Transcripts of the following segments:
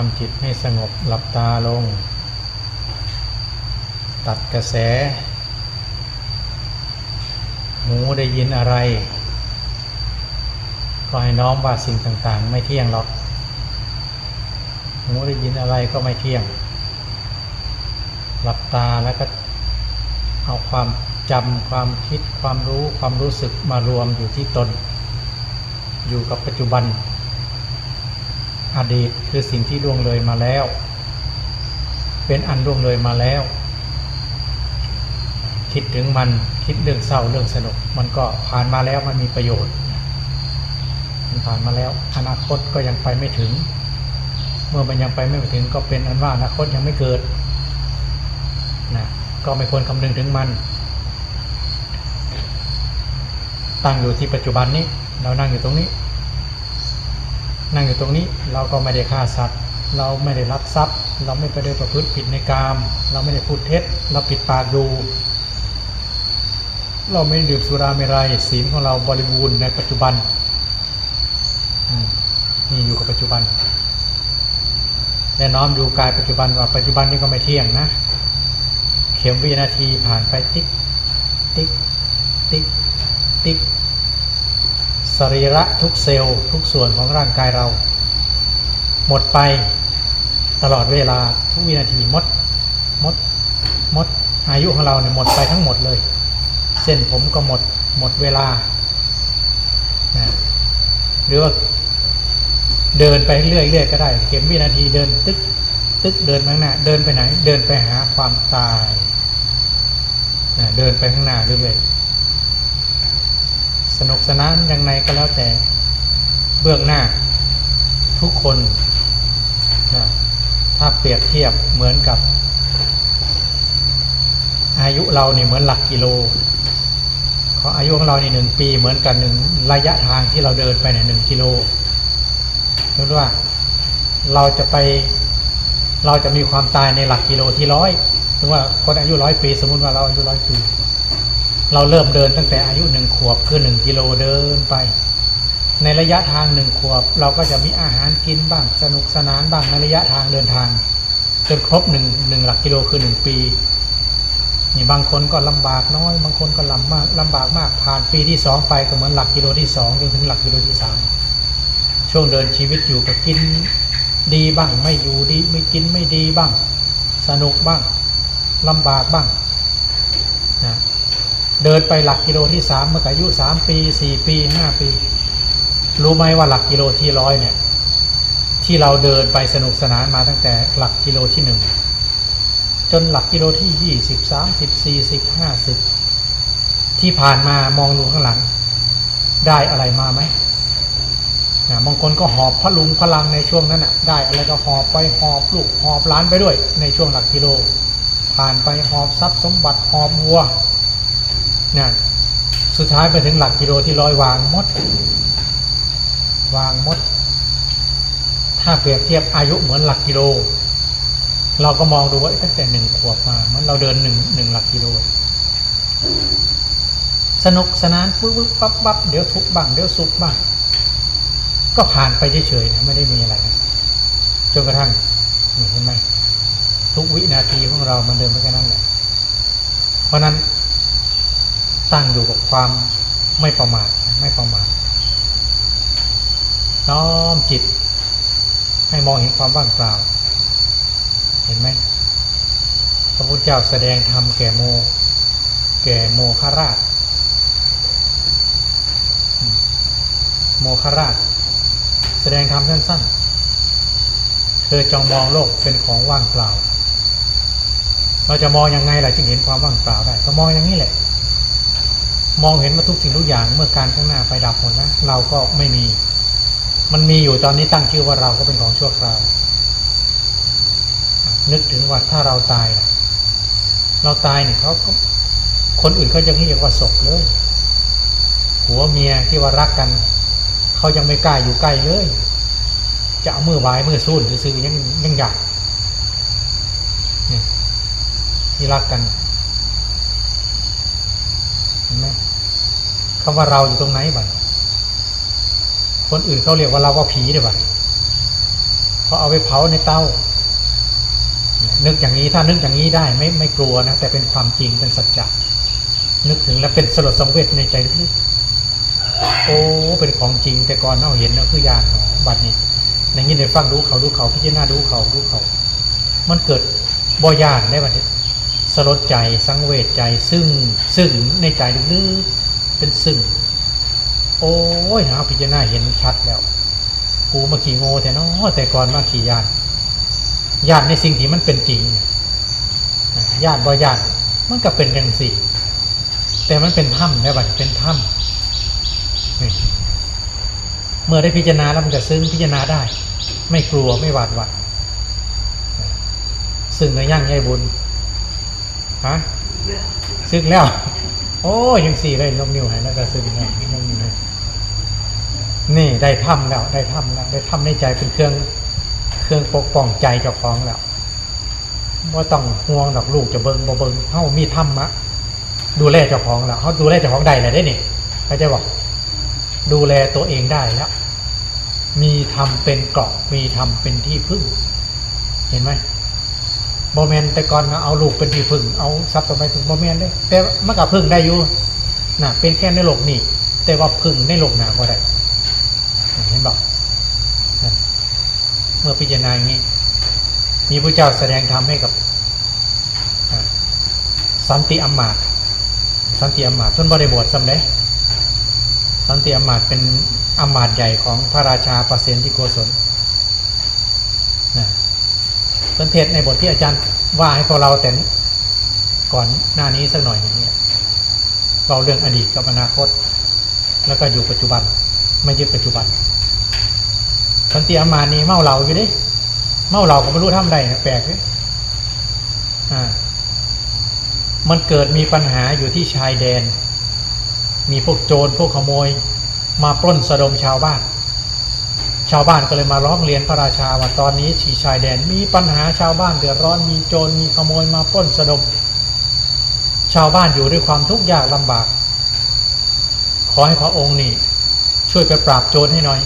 ทำจิตให้สงบหลับตาลง ตัดกระแส หูได้ยินอะไร ก็ให้น้อมว่าสิ่งต่างๆ ไม่เที่ยงหรอก หูได้ยินอะไรก็ไม่เที่ยง หลับตาแล้วก็เอาความจำความคิดความรู้ความรู้สึกมารวมอยู่ที่ตน อยู่กับปัจจุบัน อดีตคือสิ่งที่ล่วงเลยมาแล้ว เป็นอันล่วงเลยมาแล้ว คิดถึงมันคิดเรื่องเศร้าเรื่องสนุก มันก็ผ่านมาแล้วมันมีประโยชน์ มันผ่านมาแล้ว อนาคตก็ยังไปไม่ถึง เมื่อมันยังไปไม่ถึงก็เป็นอันว่าอนาคตยังไม่เกิดนะก็ไม่ควรคำนึงถึงมัน ตั้งอยู่ที่ปัจจุบันนี้ เรานั่งอยู่ตรงนี้ นั่งอยู่ตรงนี้เราก็ไม่ได้ฆ่าสัตว์ เราไม่ได้ลักทรัพย์ เราไม่ไปได้ประพฤติผิดในกาม เราไม่ได้พูดเท็จ เราปิดปากดู เราไม่ดื่มสุราเมรัยศีลของเราบริบูรณ์ในปัจจุบันนี่อยู่กับปัจจุบันและน้อมดูกายปัจจุบันว่าปัจจุบันนี้ก็ไม่เที่ยงนะ เข็มวินาทีผ่านไปติ๊กติ๊กติ๊กติ๊ก สรีระทุกเซลล์ทุกส่วนของร่างกายเรา หมดไปตลอดเวลาทุกวินาทีหมดหมดหมดอายุของเราเนี่ยหมดไปทั้งหมดเลย เส้นผมก็หมดหมดเวลานะหรือว่าเดินไปเรื่อยๆก็ได้เข็มวินาทีเดินตึกตึกเดินไปข้างหน้าเดินไปไหน เดินไปหาความตายนะเดินไปข้างหน้าเรื่อยๆ สนุกสนานอย่างไรก็แล้วแต่เบื้องหน้า ทุกคนนะถ้าเปรียบเทียบเหมือนกับ อายุเราเนี่ยเหมือนหลักกิโลของอายุของเราเนี่หนึ่งปีเหมือนกันหนึ่งระยะทางที่เราเดินไปเนี่ยหนึ่งกิโลสมมติว่าเราจะไปเราจะมีความตายในหลักกิโลที่ร้อยสมมติว่าคนอายุร้อยปี สมมติว่าเราอายุร้อยปี เราเริ่มเดินตั้งแต่อายุหนึ่งขวบคือหนึ่งกิโลเดินไป ในระยะทางหนึ่งขวบ เราก็จะมีอาหารกินบ้างสนุกสนานบ้างในระยะทางเดินทางจนครบหนึ่งหนึ่งหลักกิโลคือหนึ่งปีนี่บางคนก็ลำบากน้อย บางคนก็ลำมากลำบากมากผ่านปีที่สองไปก็เหมือนหลักกิโลที่สองจนถึงหลักกิโลที่สามช่วงเดินชีวิตอยู่ก็กินดีบ้างไม่อยู่ดีไม่กินไม่ดีบ้าง สนุกบ้างลำบากบ้าง เดินไปหลักกิโลที่สามเมื่ออายุสามปีสี่ปีห้าปี รู้ไหมว่าหลักกิโลที่ร้อยเนี่ย ที่เราเดินไปสนุกสนานมาตั้งแต่หลักกิโลที่หนึ่งจนหลักกิโลที่ยี่สิบสามสิบสี่สิบห้าสิบที่ผ่านมามองดูข้างหลัง ได้อะไรมาไหมนะบางคนก็หอบพลุงพลังในช่วงนั้นอะ ได้อะไรก็หอบไปหอบลูกหอบหล้านไปด้วย ในช่วงหลักกิโล ผ่านไปหอบทรัพย์สมบัติหอบวัว สุดท้ายไปถึงหลักกิโลที่ร้อยวางมด วางมด ถ้าเปรียบเทียบอายุเหมือนหลักกิโล เราก็มองดูว่าตั้งแต่หนึ่งขวบมาเหมันเราเดินหนึ่งหนึ่งหลักกิโล สนุกสนานปุ๊บปุ๊บปั๊บปั๊บเดี๋ยวทุกบ้างเดี๋ยวสุขบ้าง ก็ผ่านไปเฉยๆนะไม่ได้มีอะไรนะจนกระทั่งเห็นไหมทุกวินาทีของเรามันเดินไปแค่นั้นแหละเพราะนั้น ตั้งอยู่กับความไม่ประมาทไม่ประมาทน้อมจิต ให้มองเห็นความว่างเปล่า เห็นไหมพระพุทธเจ้าแสดงธรรมแก่โม แก่โมคราช โมคราช แสดงธรรมสั้นๆ เธอจองมองโลกเป็นของว่างเปล่า เราจะมองยังไงล่ะจึงเห็นความว่างเปล่าได้ ก็มองอย่างนี้แหละ มองเห็นว่าทุกสิ่งทุกอย่างเมื่อการข้างหน้าไปดับหมดนะเราก็ไม่มี มันมีอยู่ตอนนี้ตั้งชื่อว่าเราก็เป็นของชั่วคราวนึกถึงว่าถ้าเราตาย เราตายเนี่ยเขาก็คนอื่นเขายังเรียกว่าศพเลยหัวเมียที่ว่ารักกันเขายังไม่กล้าอยู่ใกล้เลย จะเอามือวายมือสู้ซื้อยังยังอยากนี่ที่รักกันเห็นไหม คำว่าเราอยู่ตรงไหนบ้างคนอื่นเขาเรียกว่าเราว่าผีได้บ้างพอเอาไปเผาในเตานึกอย่างนี้ถ้านึกอย่างนี้ได้ไม่ไม่กลัวนะ แต่เป็นความจริงเป็นสัจจะนึกถึงแล้วเป็นสลดสังเวชในใจลึกๆโอ้เป็นของจริงแต่ก่อนเราเห็นแล้วคือยานบัดนี้ในนี้ได้ฟังดูเขาดูเขาพิจารณาดูเขาดูเขา มันเกิดบ่ยานได้บัดนี้สลดใจสังเวชใจซึ่งซึ่งในใจลึกๆ เป็นซึ่ง โอ้ยนะพิจารณาเห็นชัดแล้วกูมาขี่โง่แต่เนาะแต่ก่อนมาขี่ยานญาติในสิ่งที่มันเป็นจริงญาติบ่ญาติมันก็เป็นอย่างสี่ แต่มันเป็นถ้ำได้บัดเป็นถ้ำเมื่อได้พิจารณาแล้วมันจะซึ้งพิจารณาได้ ไม่กลัวไม่หวาดหวั่นซึ่งในย่างใหญ่บุญฮะซึ้งแล้ว โอ้ยังสี่เลยลงนิ้วให้แล้วก็ซึ้งแล้วลงนิ้วให้นี่ได้ถ้ำแล้ว ได้ถ้ำแล้ว ได้ถ้ำในใจเป็นเครื่อง เครื่องปกป้องใจเจ้าของแล้วว่าต้องห่วงดอกลูกจะเบิงบ่เบิงเฮามีธรรมะดูแลเจ้าของแล้วเขาดูแลเจ้าของได้แล้วได้นี่เขาจะบอกดูแลตัวเองได้แล้วมีธรรมเป็นเกราะมีธรรมเป็นที่พึ่ง เห็นไหม โมเมนแต่ก่อนเอาลูกเป็นที่พึ่งเอาทรัพย์สมบัติถึงโมเมนได้แต่มันกับพึ่งได้อยู่น่ะเป็นแค่ในโลกนี้แต่ว่าพึ่งในโลกหนาก็ได้เห็นบอกเมื่อพิจารณาอย่างนี้ มีพระเจ้าแสดงธรรมให้กับสันติอมาตสันติอมาตย์ส่วนบริบทสำเร็จสันติอมาตเป็นอมาตใหญ่ของพระราชาประเสนที่โกศล เป็นเทศในบทที่อาจารย์ว่าให้พวกเราแต่ก่อนหน้านี้สักหน่อยหนึ่งเนี่เราเรื่องอดีตกับอนาคต แล้วก็อยู่ปัจจุบัน ไม่ยึดปัจจุบันสันติอามานีเมาเหล้าอยู่ดิเมาเหล้าก็ไม่รู้ทำได้นะแปลกเลยอ่า มันเกิดมีปัญหาอยู่ที่ชายแดน มีพวกโจรพวกขโมย มาปล้นสะดมชาวบ้าน ชาวบ้านก็เลยมาร้องเรียนพระราชาว่าตอนนี้ชีชายแดนมีปัญหาชาวบ้านเดือดร้อนมีโจรมีขโมยมาปล้นสะดม ชาวบ้านอยู่ด้วยความทุกข์ยากลำบาก ขอให้พระองค์นี่ช่วยไปปราบโจรให้หน่อย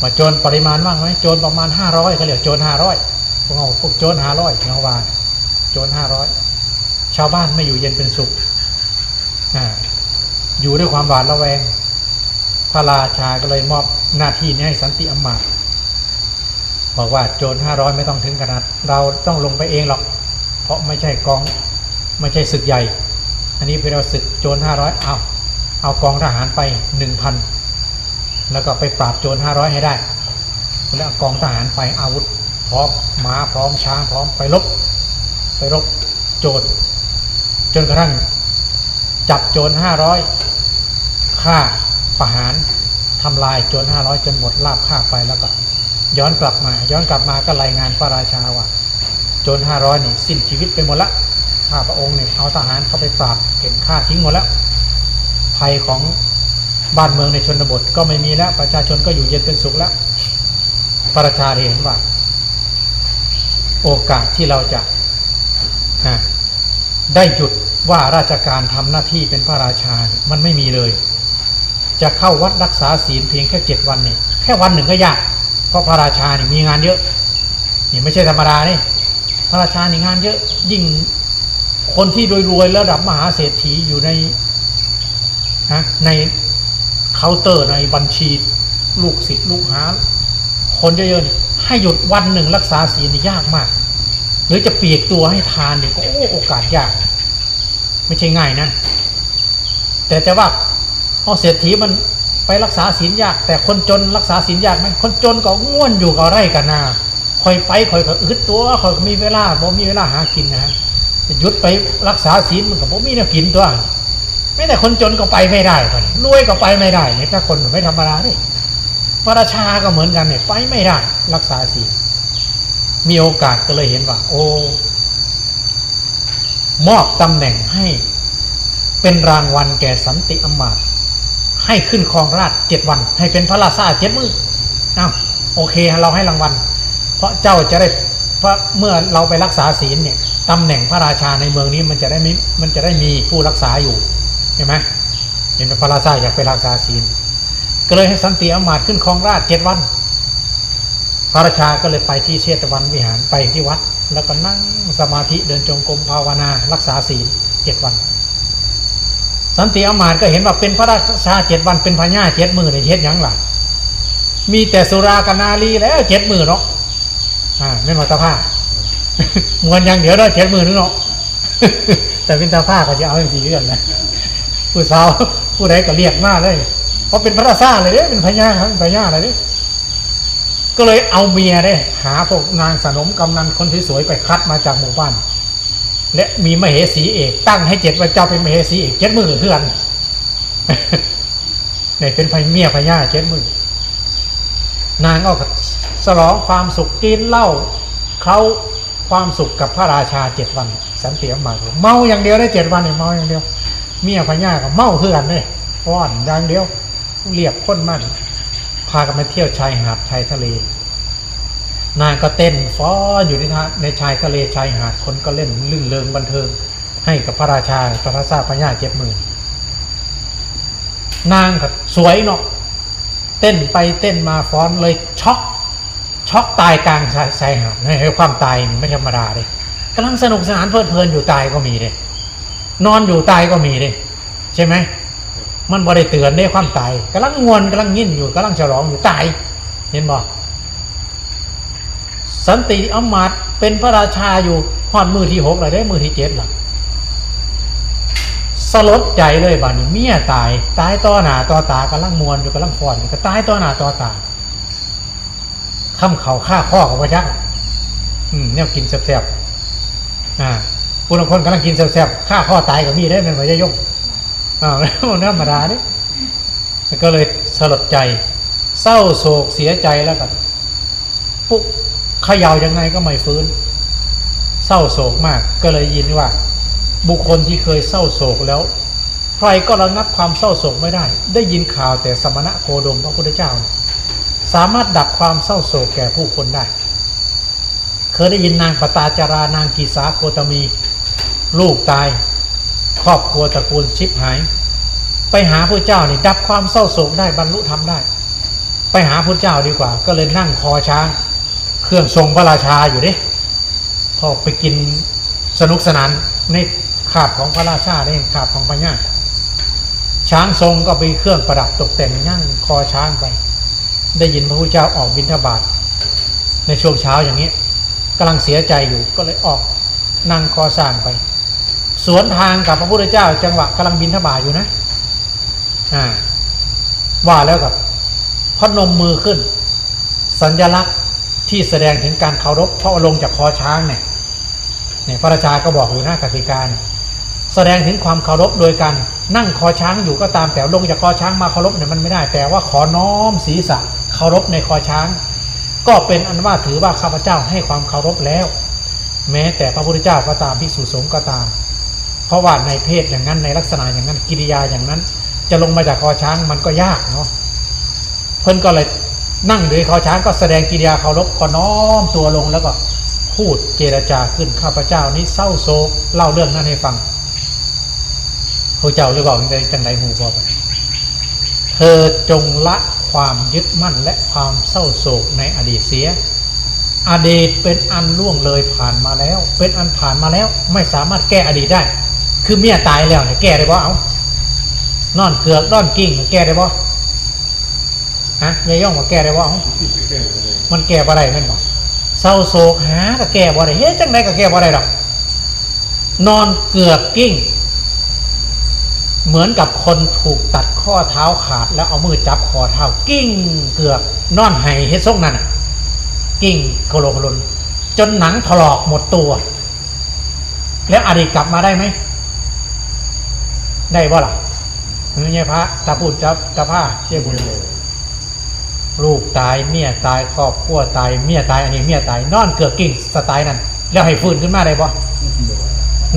ว่าโจรปริมาณมากไหมโจรประมาณห้าร้อยเขาเรียกโจรห้าร้อยพวกเราพวกโจรห้าร้อยเงาวาโจรห้าร้อยชาวบ้านไม่อยู่เย็นเป็นสุขออยู่ด้วยความหวาดระแวง พระราชาก็เลยมอบหน้าที่นี้ให้สันติอำมาตย์บอกว่าโจรห้าร้อยไม่ต้องถึงขนาด เราต้องลงไปเองหรอก เพราะไม่ใช่กองไม่ใช่ศึกใหญ่ อันนี้เป็นเราศึกโจรห้าร้อยเอาเอากองทหารไปหนึ่งพันแล้วก็ไปปราบโจรห้าร้อยให้ได้ แล้วกองทหารไปอาวุธ พร้อมม้าพร้อมช้างพร้อมไปรบไปรบโจรจนกระทั่งจับโจรห้าร้อย ฆ่าประหารทำลายโจรห้าร้อยจนหมดลาบฆ่าไปแล้วก็ ย้อนกลับมา ย้อนกลับมาก็รายงานพระราชาว่าโจรห้าร้อยนี่สิ้นชีวิตไปหมดละข้าพระองค์เนี่ยเอาทหารเข้าไปปราบเห็นฆ่าทิ้งหมดแล้วภัยของบ้านเมืองในชนบทก็ไม่มีแล้ว ประชาชนก็อยู่เย็นเป็นสุขแล้วพระราชาเห็นว่า โอกาสที่เราจะได้หยุด ว่าราชการทำหน้าที่เป็นพระราชาเนี่ยมันไม่มีเลย จะเข้าวัดรักษาศีลเพียงแค่เจ็ดวันนี่แค่วันหนึ่งก็ยากเพราะพระราชานี่มีงานเยอะนี่ไม่ใช่ธรรมดานี่พระราชานี่งานเยอะยิ่งคนที่รวยๆระดับมหาเศรษฐีอยู่ในนะในเคาน์เตอร์ในบัญชี ลูกศิษย์ลูกหา คนเยอะๆเนี่ยให้หยุดวันหนึ่งรักษาศีลนี่ยากมาก หรือจะเปียกตัวให้ทานเนี่ยก็โอ้โอกาสยาก ไม่ใช่ง่ายนะ แต่แต่ว่าพอเศรษฐีมันไปรักษาศีลยาก แต่คนจนรักษาศีลยากไหมคนจนก็ง่วนอยู่กับไร่กันนาคอยไปคอยก็อึดตัวคอยก็มีเวลาบ่มีเวลาหากินนะฮะหยุดไปรักษาศีลมันก็บ่มีแนวกินตัวไม่แต่คนจนก็ไปไม่ได้ก่อนรวยก็ไปไม่ได้เนี่ยถ้าคนไม่ธรรมดาเนี่ยพระราชาก็เหมือนกันเนี่ยไปไม่ได้รักษาศีลมีโอกาสก็เลยเห็นว่า โอ้ มอบตำแหน่งให้เป็นรางวัลแก่สันติอมาตย์ให้ขึ้นครองราชเจ็ดวัน ให้เป็นพระราชาเจ็ดมืออ้าวโอเคเราให้รางวัล เพราะเจ้าจะได้เพราะเมื่อเราไปรักษาศีลเนี่ยตำแหน่งพระราชาในเมืองนี้มันจะได้มีมันจะได้มีผู้รักษาอยู่เห็นไหมเห็นไหมพระราชาอยากไปรักษาศีลก็เลยให้สันติอมาตย์ขึ้นครองราชเจ็ดวัน พระราชาก็เลยไปที่เชตวันวิหารไปที่วัด แล้วก็นั่งสมาธิเดินจงกรมภาวนารักษาศีลเจ็ดวัน สันติอมาตย์ก็เห็นว่าเป็นพระราชาเจ็ดวันเป็นพญาเจ็ดมือในเฮ็ดยังหล่ะมีแต่สุรากนาลีแล้วเจ็ดมือเนาะอ่าไม่มาตาผ้ามวนย่างเดี๋ยวเนาะเจ็ดมือนึงเนาะแต่เป็นตาผ้าก็จะเอาอย่างสี่เรื่องนะผู้สาวผู้ใดก็เรียกมากเลยเพราะเป็นพระราชาเลยเด้เป็นพญาครับเป็นพญาเลยเด้ ก็เลยเอาเมียได้หาพวกนางสนมกำนันคนสวยๆไปคัดมาจากหมู่บ้าน และมีมเหสีเอกตั้งให้เจ็ดวันเจ้าเป็นมเหสีเอกเจ็ดมือเพื่อนเนี่ยเป็นพเมียพญาเจ็ดมือนางก็สลองความสุขกินเหล้าเขาความสุขกับพระราชาเจ็ดวัน สันติอมาตย์เมาอย่างเดียวได้เจ็ดวันเนี่ยเมาอย่างเดียว เมียพญาก็เมาเพื่อนเลยฟ้อนอย่างเดียวเรียบพ้นมันากันไปเที่ยวชายหาดชายทะเล นางก็เต้นฟ้อนอยู่ในะในชายทะเลชายหาดคนก็เล่นลื่นเริงบันเทิง ให้กับพระราชาพระราชาพญาเจ็ดหมื่นางก็สวยเนาะเต้นไปเต้นมาฟ้อนเลยช็อกช็อกตายกลางชายชายหาดให้ความตายไม่ธรรมดาเลยกำลังสนุกสนานเพลิดเพลินอยู่ตายก็มีเลยนอนอยู่ตายก็มีเลยใช่ไหม มันบ่ได้เตือนได้ความตายกำลังงวนกำลังยินอยู่กำลังฉลองอยู่ตายเห็นบ่สันติอมาตเป็นพระราชาอยู่หอดมือที่หกเลยได้มือที่เจ็ดล่ะสลดใจเลยบ้านี้เมียตาย ตายต่อหน้าต่อตากำลังมวนอยู่กำลังฟอนอยู่ก็ตายต่อหน้าต่อตาทำเขาฆ่าข้อของพระเจ้าอืมเนี่ยกินแซ่บๆอ่าผู้บางคนกำลังกินแซ่บๆฆ่าข้อตายกับมีได้เป็นพระยง อ้าวมันธรรมดาดิก็เลยสลดใจ เศร้าโศกเสียใจแล้วกันปุ๊บเขย่ายังไงก็ไม่ฟื้น เศร้าโศกมากก็เลยยินว่า บุคคลที่เคยเศร้าโศกแล้ว ใครก็ระงับความเศร้าโศกไม่ได้ ได้ยินข่าวแต่สมณะโคดมพระพุทธเจ้า สามารถดับความเศร้าโศกแก่ผู้คนได้ เคยได้ยินนางปตาจารานางกีสาโคตมี ลูกตาย ครอบครัวตระกูลชิบหาย ไปหาพระเจ้านี่ดับความเศร้าโศกได้บรรลุธรรมได้ ไปหาพระเจ้าดีกว่า ก็เลยนั่งคอช้าง เครื่องทรงพระราชาอยู่ดิพอไปกินสนุกสนานในขาบของพระราชาเนี่ยขาบของพญาช้างทรงก็ไปเครื่องประดับตกแต่งนั่งคอช้างไป ได้ยินพระพุทธเจ้าออกบิณฑบาตในช่วงเช้าอย่างนี้กำลังเสียใจอยู่ก็เลยออกนั่งคอสร้างไป สวนทางกับพระพุทธเจ้า จังหวะกำลังบินทบาทอยู่นะ อ่า ว่าแล้วกับพนมมือขึ้น สัญลักษณ์ที่แสดงถึงการเคารพเพราะลงจากคอช้างเนี่ยเนี่ยพระราชาก็บอกอยู่นะกติกาเนี่ยแสดงถึงความเคารพโดยการนั่งคอช้างอยู่ก็ตามแต่ลงจากคอช้างมาเคารพเนี่ยมันไม่ได้ แต่ว่าขอน้อมศีรษะเคารพในคอช้าง ก็เป็นอันว่าถือว่าข้าพเจ้าให้ความเคารพแล้ว แม้แต่พระพุทธเจ้าก็ตามภิกษุสงฆ์ก็ตาม เพราะว่าในเพศอย่างนั้นในลักษณะอย่างนั้นกิริยาอย่างนั้น จะลงมาจากคอช้างมันก็ยากเนาะเพิ่นก็เลยนั่งอยู่ในคอช้างก็แสดงกิริยาเคารพขอน้อมตัวลงแล้วก็พูดเจรจาขึ้นข้าพเจ้านี้เศร้าโศกเล่าเรื่องนั้นให้ฟังพระเจ้าเลยบอกในจังไรหูบอกไปเธอจงละความยึดมั่นและความเศร้าโศกในอดีตเสีย อดีตเป็นอันล่วงเลยผ่านมาแล้ว เป็นอันผ่านมาแล้ว ไม่สามารถแก้อดีตได้ คือเมียตายแล้วเนี่ยแก้ได้บ่เอานอนเกือกนอนกิ้งแก้ได้บ่ฮะยายย่องว่าแก้ได้บ่เอามันแก้บ่ได้แม่นบ่เศร้าโศกหาก็แก้บ่ได้เฮ้ยจังไดก็แก้บ่ได้ดอก นอนเกือกกิ้ง เหมือนกับคนถูกตัดข้อเท้าขาด แล้วเอามือจับคอเท้ากิ้ง เกือกนอนไห้เฮ็ดทรงนั่นน่ะ กิ้งโคโลโคลนจนหนังถลอกหมดตัว แล้วอดีตกลับมาได้ไหม ได้บ่ล่ะเนี่ยพระตาพูดจับตาผ้าเชี่ยบุญลูกตายเมียตายครอบครัวตายเมียตายอันนี้เมียตายนอนเกือกกิ้งสไตล์นั้น แล้วให้ฟื้นขึ้นมาได้บ่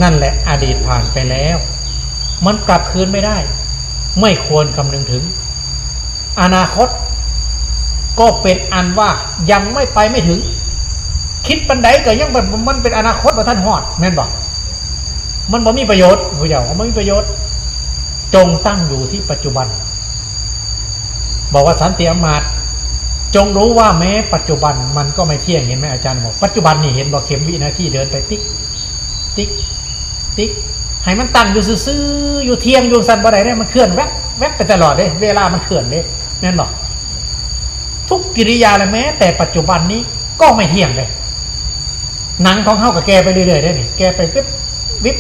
นั่นแหละอดีตผ่านไปแล้ว มันกลับคืนไม่ได้ ไม่ควรคำนึงถึง อนาคต ก็เป็นอันว่ายังไม่ไปไม่ถึง คิดปันไดก็ยังมันเป็นอนาคตว่าท่านหอดแม่นบอกมันบ่มีประโยชน์ผู้เจ้ามันไม่มีประโยชน์ จงตั้งอยู่ที่ปัจจุบัน บอกว่าสันติอมาตจงรู้ว่าแม้ปัจจุบันมันก็ไม่เที่ยงเห็นไหมอาจารย์บอกปัจจุบันนี่เห็นบอกเข็มวินาทีเดินไปติ๊ก ติ๊ก ติ๊กให้มันตั้งอยู่ซื่ออยู่เที่ยงอยู่สันบ่ได้ได้มันเคลื่อนแวบแวบไปตลอดเด้เวลามันเคลื่อนเด้แม่นบอก ทุกกิริยาเลยแม้ แต่ปัจจุบันนี้ก็ไม่เที่ยงเลยหนังของเฮากับแกไปเรื่อยๆได้นี่แกไปวิบวิบ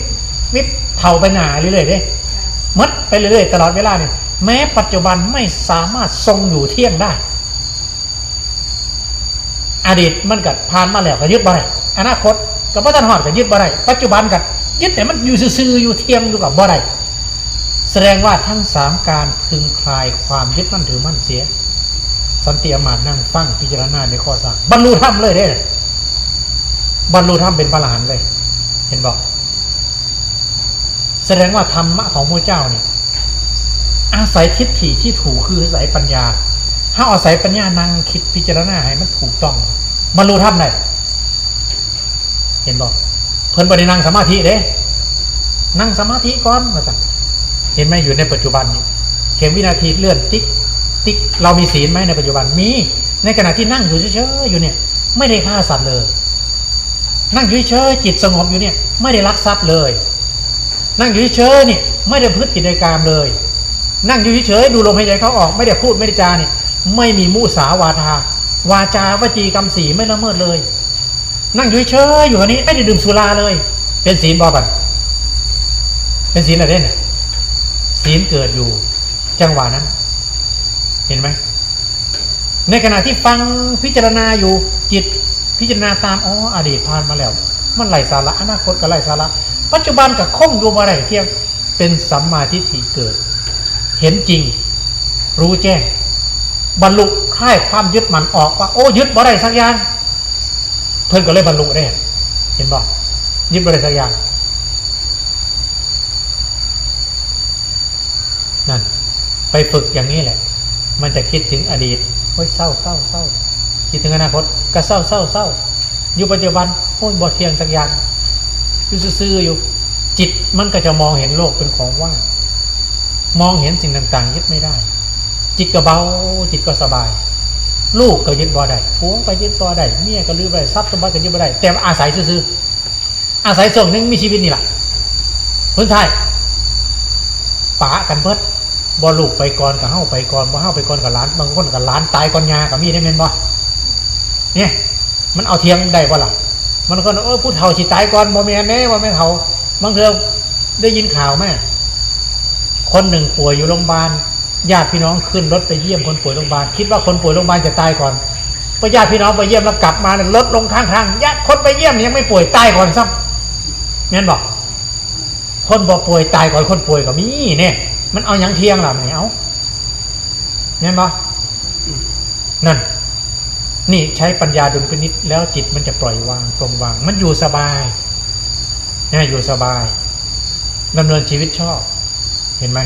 วิบเท่าไปหนาเรื่อยๆเด้มัดไปเรื่อยๆตลอดเวลาเนี่ยแม้ปัจจุบันไม่สามารถทรงอยู่เที่ยงได้ อดีตมันกัดผ่านมาแล้วก็ยึดบ่ได้อนาคตกับพัฒนหอดก็ยึดบ่ได้ปัจจุบันกัดยึดแต่มันอยู่ซื่อๆอยู่เที่ยงอยู่กับบ่ได้แสดงว่าทั้งสามการพึงคลายความยึดมั่นถือมั่นเสีย สันติอมาตนั่งฟังพิจารณาในข้อสามบรรลุธรรมเลยได้บรรลุธรรมเป็นพระหลานเลย เห็นบอกแสดงว่าธรรมะของพระเจ้าเนี่ยอาศัยทิฏฐิที่ถูกคืออาศัยปัญญา ถ้าอาศัยปัญญานั่งคิดพิจารณาให้มันถูกต้องบรรลุธรรมได้เห็นบอกเพิ่นบรินั่งสมาธิเด้นั่งสมาธิก่อนมาสั่งเห็นไหมอยู่ในปัจจุบันนี้เข็มวินาทีเลื่อนติ๊ก ติ๊กเรามีศีลไหมในปัจจุบันมี ในขณะที่นั่งอยู่เฉยๆอยู่เนี่ย ไม่ได้ฆ่าสัตว์เลย นั่งอยู่เฉยๆจิตสงบอยู่เนี่ย ไม่ได้ลักทรัพย์เลย นั่งอยู่เฉยๆนี่ย ไม่ได้พฤติกิจกรรมเลย นั่งอยู่เฉยๆดูลมหายใจเขาออกไม่ได้พูดไม่ได้จาเนี่ย ไม่มีมุสาวาทาวาจาวจีกรรมสีไม่ละเมิดเลย นั่งอยู่เฉยอยู่อันนี้ไม่ได้ดื่มสุราเลย เป็นศีลบอกกันเป็นศีลอะไรเนี่ยศีลเกิดอยู่จังหวะนั้น เห็นไหมในขณะที่ฟังพิจารณาอยู่จิตพิจารณาตามอ๋ออดีตผ่านมาแล้ว มันไหลสาระอนาคตก็ไหลสาระ ปัจจุบันกับคงอยู่มาได้เทียมเป็นสัมมาทิฏฐิเกิด เห็นจริง รู้แจ้ง บรรลุค่ายความยึดมันออกว่า โอ้ยึดบ่ได้สักอย่างเพิ่นก็เลยบรรลุได้เห็นบอกยึดบ่ได้สักอย่างนั่นไปฝึกอย่างนี้แหละ มันจะคิดถึงอดีตโอ้ยเศร้าเศร้าเศร้าคิดถึงอนาคตก็เศร้าเศร้าเศร้าอยู่ปัจจุบันโอ้ยบ่เทียงสักอย่างอยู่ซื่ออยู่ จิตมันก็จะมองเห็นโลกเป็นของว่างมองเห็นสิ่งต่างๆ ยึดไม่ได้ จิตก็เบาจิตก็สบาย ลูกก็ยึดบ่ได้ผัวก็ยึดบ่ได้เมียก็ลืมบ่ได้ทรัพย์สมบัติก็ยึดบ่ได้ แต่อาศัยซื่ออาศัยส่งนึงมีชีวิตนี่แหละพื้นท้ายป๋ากันเบิด บ่ลูกไปก่อนกับเฮ้าไปก่อนบ่เฮ้าไปก่อนกับหลานบางคนกับหลานตายก่อนยากับมีได้แม่นบ่เนี่ยมันเอาเทียงได้บ่ล่ะมันก็เออผู้เฒ่าสิตายก่อนบ่แม่นแน่ว่าแม่เฒ่าบางเทอได้ยินข่าวแม่คนหนึ่งป่วยอยู่โรงพยาบาลญาติพี่น้องขึ้นรถไปเยี่ยมคนป่วยโรงพยาบาลคิดว่าคนป่วยโรงพยาบาลจะตายก่อนพอญาติพี่น้องไปเยี่ยมแล้วกลับมาเนี่ยรถลงข้างทางญาติคนไปเยี่ยมยังไม่ป่วยตายก่อนซ้ำงั้นบอกคนบ่ป่วยตายก่อนคนป่วยก็มีเนี่ย มันเอาอยัางเที่ยงล่ะไม่เอางั้นบอกนั่น นี่ใช้ปัญญาดุลพินิษแล้วจิตมันจะปล่อยวางปลงวาง มันอยู่สบายนะอยู่สบายดำเนินชีวิตชอบ เห็นไหม